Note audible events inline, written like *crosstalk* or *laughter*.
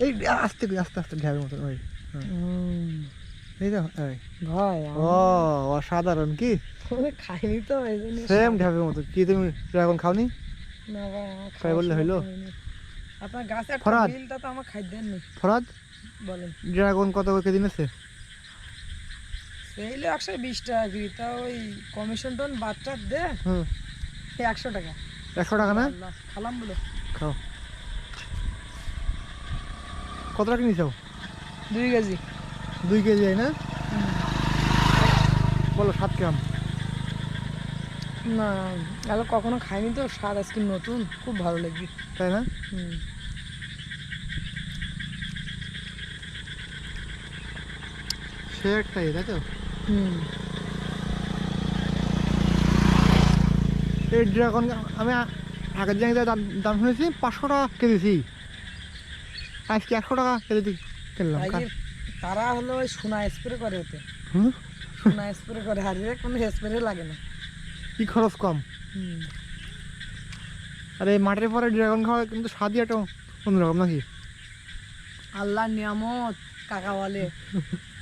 এই আস্তে আস্তে আস্তে মতন ওই হ্যাঁ। এই তো ভাই ও অসাধারণ কি? খাইনি তো সেম মতো কি তুমি ড্রাগন খাওনি? না ভাই খাওয়া বললে হইল? আপনার গাছের ফরহাদ। বিলটা তো আমার খাই দেননি। ফরাদ? বলেন। ড্রাগন কত করে কেজি নিচ্ছে সেইলে একশো বিশ টাকা কেজি তা ওই কমিশন টন দে। হুম। একশো টাকা। একশো টাকা না? খালাম বলে। খাও। কত টাকা নিছাও দুই কেজি। দুই কেজি হয় না? বলো সাত গ্রাম না আলো কখনো খাইনি তো স্বাদ আজকে নতুন খুব ভালো লাগবে তাই না? সে একটাই তাই তো? হুম। এই ড্রাগন আমি আগের জায়গায় দাম দাম শুনেছি পাঁচশো টাকা কেজি আজকে একশো টাকা কেজি কিনলাম তারা হলো ওই সোনা স্প্রে করে ওতে। সোনা স্প্রে করে হারিয়ে কোনো স্প্রে লাগে না। কি খরচ কম? আর এই মাঠের পরে ড্রাগন খাওয়া কিন্তু স্বাদই একটা অন্যরকম নাকি? আল্লাহ নিয়ামত কাকা বলে *laughs*